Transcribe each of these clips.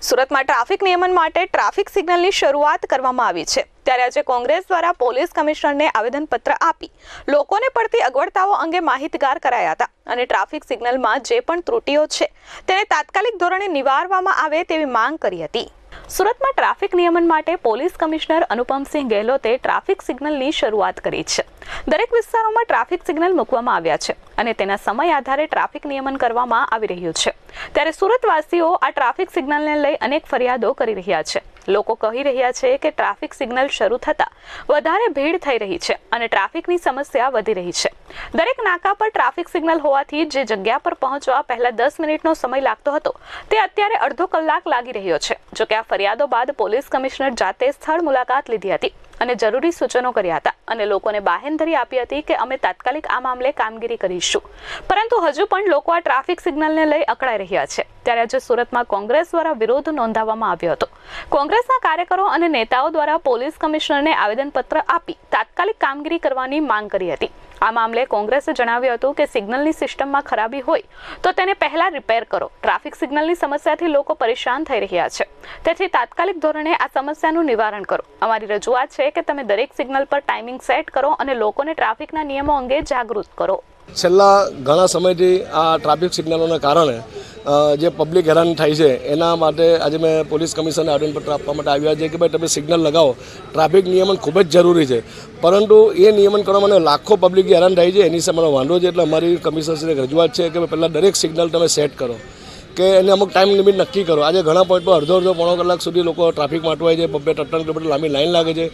સુરતમાં ટ્રાફિક નિયમન માટે ટ્રાફિક સિગ્નલની શરૂઆત કરવામાં આવી છે. ત્યારે આજે કોંગ્રેસ દ્વારા પોલીસ કમિશનરને આવેદનપત્ર આપી લોકોને પડતી અગવડતાઓ અંગે માહિતગાર કરાયા હતા અને ટ્રાફિક સિગ્નલમાં જે પણ ત્રુટીઓ છે તેને તાત્કાલિક ધોરણે નિવારવામાં આવે તેવી માંગ કરી હતી. સુરતમાં ટ્રાફિક નિયમન માટે પોલીસ કમિશનર અનુપમસિંહ ગેહલોતે ટ્રાફિક સિગ્નલની શરૂઆત કરી છે. દરેક વિસ્તારોમાં ટ્રાફિક સિગ્નલ મૂકવામાં આવ્યા છે અને તેના સમય આધારે ટ્રાફિક નિયમન કરવામાં આવી રહ્યું છે. ત્યારે સુરતવાસીઓ આ ટ્રાફિક સિગ્નલને લઈ અનેક ફરિયાદો કરી રહ્યા છે. લોકો કહી રહ્યા છે કે ટ્રાફિક સિગ્નલ શરૂ થતાં વધારે ભીડ થઈ રહી છે અને ટ્રાફિકની સમસ્યા વધી રહી છે. દરેક નાકા પર ટ્રાફિક સિગ્નલ હોવાથી જે જગ્યા પર પહોંચવા પહેલા દસ મિનિટનો સમય લાગતો હતો, તે અત્યારે અડધો કલાક લાગી રહ્યો છે. જોકે આ ફરિયાદો બાદ પોલીસ કમિશનર જાતે સ્થળ મુલાકાત લીધી હતી. અને જરૂરી સૂચનો કર્યા હતા અને લોકોને બાહેંધરી આપી હતી કે અમે તાત્કાલિક આ મામલે કામગીરી કરીશું. પરંતુ હજુ પણ લોકો આ ટ્રાફિક સિગ્નલને લઈ અકળાઈ રહ્યા છે. ત્યારે આજે સુરતમાં કોંગ્રેસ દ્વારા વિરોધ નોંધાવવામાં આવ્યો હતો. કોંગ્રેસના કાર્યકરો અને નેતાઓ દ્વારા પોલીસ કમિશનરને આવેદનપત્ર આપી તાત્કાલિક કામગીરી કરવાની માંગ કરી હતી. આ મામલે કોંગ્રેસે જણાવ્યું હતું કે સિગ્નલની સિસ્ટમમાં ખરાબી હોય તો તેને પહેલા રિપેર કરો. ટ્રાફિક સિગ્નલની સમસ્યાથી લોકો પરેશાન થઈ રહ્યા છે. તેથી તાત્કાલિક ધોરણે આ સમસ્યાનું નિવારણ કરો. અમારી રજૂઆત છે કે તમે દરેક સિગ્નલ પર ટાઈમિંગ સેટ કરો અને લોકોને ટ્રાફિકના નિયમો અંગે જાગૃત કરો. છેલ્લા ઘણા સમયથી આ ટ્રાફિક સિગ્નલોના કારણે જે પબ્લિક હેરાન થાય છે, એના માટે આજે મેં પોલીસ કમિશનરને આવેદનપત્ર આપવા માટે આવ્યા છે કે ભાઈ તમે સિગ્નલ લગાવો. ટ્રાફિક નિયમન ખૂબ જ જરૂરી છે. પરંતુ એ નિયમન કરવા માટે લાખો પબ્લિક હેરાન થાય છે, એની સામે વાંધો છે. એટલે અમારી કમિશનરશ્રીને રજૂઆત છે કે પહેલાં દરેક સિગ્નલ તમે સેટ કરો. કે એને અમુક ટાઈમ લિમિટ નક્કી કરો. આજે ઘણા પોઈન્ટ પર અડધો અડધો, પોણો કલાક સુધી લોકો ટ્રાફિક માટવાય છે બબ્બે ત્રણ કિલોમીટર લાંબી લાઈન લાગે છે.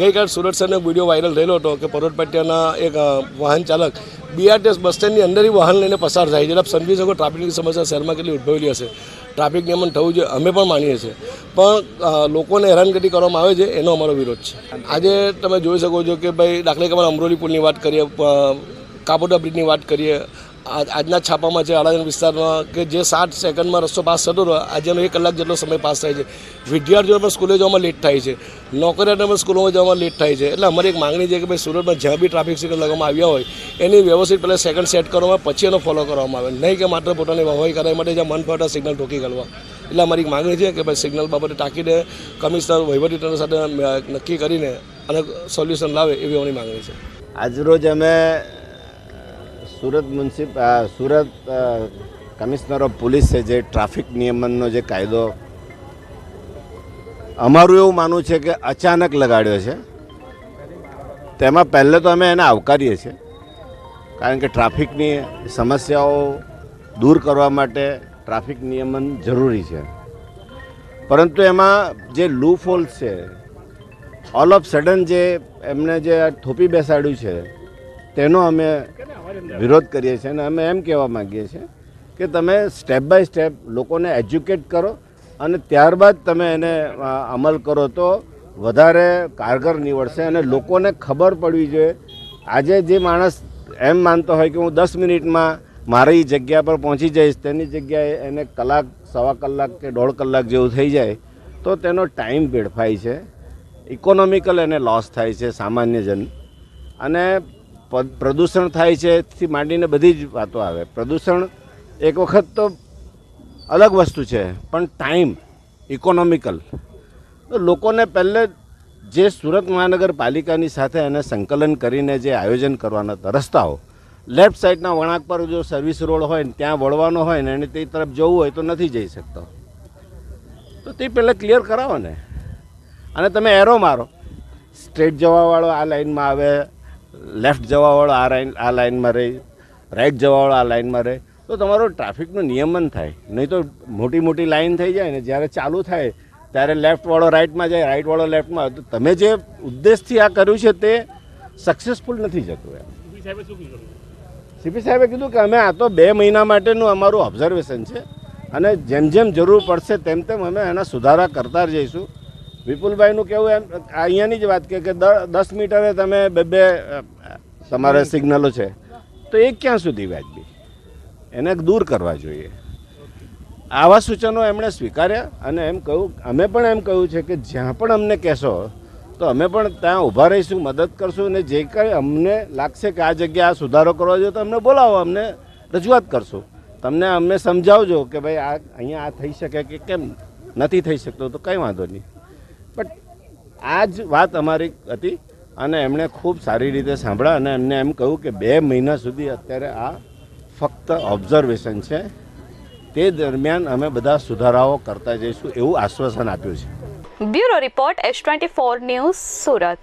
ગઈકાલ સુરત શહેરનો વીડિયો વાયરલ થયેલો હતો કે પરોટ પાટિયાના એક વાહન ચાલક બીઆરટીએસ બસ સ્ટેન્ડની અંદરથી વાહન લઈને પસાર થાય છે. આપ સમજી શકો ટ્રાફિકની સમસ્યા શહેરમાં કેટલી ઉદ્ભવેલી હશે. ટ્રાફિક નિયમન થવું જોઈએ, અમે પણ માનીએ છીએ. પણ લોકોને હેરાનગતિ કરવામાં આવે છે, એનો અમારો વિરોધ છે. આજે તમે જોઈ શકો છો કે ભાઈ દાખલે કે અમરોલી પુલની વાત કરીએ કાપોટા બ્રિજની વાત કરીએ આજના છાપામાં છે આળાજન વિસ્તારમાં કે જે સાત સેકન્ડમાં રસ્તો પાસ થતો હતો આજે એનો એક કલાક જેટલો સમય પાસ થાય છે. વિદ્યાર્થીઓ પણ સ્કૂલે જવામાં લેટ થાય છે. નોકરિયાતને પણ સ્કૂલોમાં જવામાં લેટ થાય છે. એટલે અમારી એક માંગણી છે કે ભાઈ સુરતમાં જ્યાં બી ટ્રાફિક સિગ્નલ લગાવવામાં આવ્યા હોય, એની વ્યવસ્થિત પહેલાં સેકન્ડ સેટ કરવામાં, પછી એનો ફોલો કરવામાં આવે. નહીં કે માત્ર પોતાની વાહવાઈ કરવા માટે જ્યાં મન ફરતા સિગ્નલ ઠોકી કરવા એટલે અમારી એક માંગણી છે કે ભાઈ સિગ્નલ બાબતે ટાંકીને કમિશનર વહીવટીતંત્ર સાથે નક્કી કરીને અને સોલ્યુશન લાવે એવી અમારી માંગણી છે. આજરોજ અમે સુરત મ્યુનિસિપ સુરત કમિશનર ઓફ પોલીસે જે ટ્રાફિક નિયમનનો જે કાયદો અમારું એવું માનવું છે કે અચાનક લગાડ્યો છે. તેમાં પહેલે તો અમે એને આવકારીએ છીએ. કારણ કે ટ્રાફિકની સમસ્યાઓ દૂર કરવા માટે ટ્રાફિક નિયમન જરૂરી છે. પરંતુ એમાં જે લૂ ફોલ્સ છે ઓલ ઓફ સડન જે એમને જે થોપી બેસાડ્યું છે તેનો અમે વિરોધ કરીએ છીએ અને અમે એમ કહેવા માગીએ છીએ કે તમે સ્ટેપ બાય સ્ટેપ લોકોને એજ્યુકેટ કરો અને ત્યારબાદ તમે એને અમલ કરો તો વધારે કારગર નીવડશે અને લોકોને ખબર પડવી જોઈએ. આજે જે માણસ એમ માનતો હોય કે હું દસ મિનિટમાં મારી જગ્યા પર પહોંચી જઈશ, તેની જગ્યાએ એને કલાક, સવા કલાક કે દોઢ કલાક જેવું થઈ જાય, તો તેનો ટાઈમ વેડફાય છે. ઇકોનોમિકલ એને લોસ થાય છે સામાન્ય જન અને પ્રદૂષણ થાય છે થી માંડીને બધી જ વાતો આવે. પ્રદૂષણ એક વખત તો અલગ વસ્તુ છે, પણ ટાઈમ ઇકોનોમિકલ તો લોકોને પહેલે જે સુરત મહાનગરપાલિકાની સાથે એને સંકલન કરીને જે આયોજન કરવાના હતા, રસ્તાઓ લેફ્ટ સાઈડના વળાંક પર જો સર્વિસ રોડ હોય ને ત્યાં વળવાનો હોય ને એને તે તરફ જવું હોય તો નથી જઈ શકતો. તો તે પહેલાં ક્લિયર કરાવો ને. અને તમે એરો મારો. સ્ટ્રેટ જવાવાળો આ લાઇનમાં આવે લેફ્ટ જવાવાળો આ લાઇન આ લાઇનમાં રહે રાઈટ જવાવાળો આ લાઇનમાં રહે. તો તમારો ટ્રાફિકનું નિયમન થાય. નહીં તો મોટી મોટી લાઇન થઈ જાય ને જ્યારે ચાલુ થાય ત્યારે લેફ્ટવાળો રાઈટમાં જાય રાઈટવાળો લેફ્ટમાં તો તમે જે ઉદ્દેશથી આ કર્યું છે તે સક્સેસફુલ નથી જતું એમ. સીપી સાહેબે કીધું? કે અમે આ તો બે મહિના માટેનું અમારું ઓબ્ઝર્વેશન છે. અને જેમ જેમ જરૂર પડશે તેમ તેમ અમે એના સુધારા કરતા જઈશું. વિપુલભાઈનું કેવું એમ? અહીંયાની જ વાત કે દસ મીટરે તમે બે બે તમારે સિગ્નલો છે. તો એ ક્યાં સુધી વ્યાજબી એને દૂર કરવા જોઈએ. આવા સૂચનો એમણે સ્વીકાર્યા અને એમ કહ્યું, અમે પણ એમ કહ્યું છે કે જ્યાં પણ અમને કહેશો, તો અમે પણ ત્યાં ઊભા રહીશું, મદદ કરશું અને જે કંઈ અમને લાગશે કે આ જગ્યાએ સુધારો કરવા જોઈએ, તો અમને બોલાવો, અમને રજૂઆત કરશું. તમને અમને સમજાવજો કે ભાઈ આ, અહીંયા આ થઈ શકે કે કેમ? નથી થઈ શકતો, તો કંઈ વાંધો નહીં. બટ આ જ વાત અમારી હતી અને એમણે ખૂબ સારી રીતે સાંભળ્યા અને એમને એમ કહ્યું કે બે મહિના સુધી અત્યારે આ ફક્ત ઓબ્ઝર્વેશન છે. તે દરમિયાન અમે બધા સુધારાઓ કરતા જઈશું એવું આશ્વાસન આપ્યું છે. Bureau report S twenty four news Surat.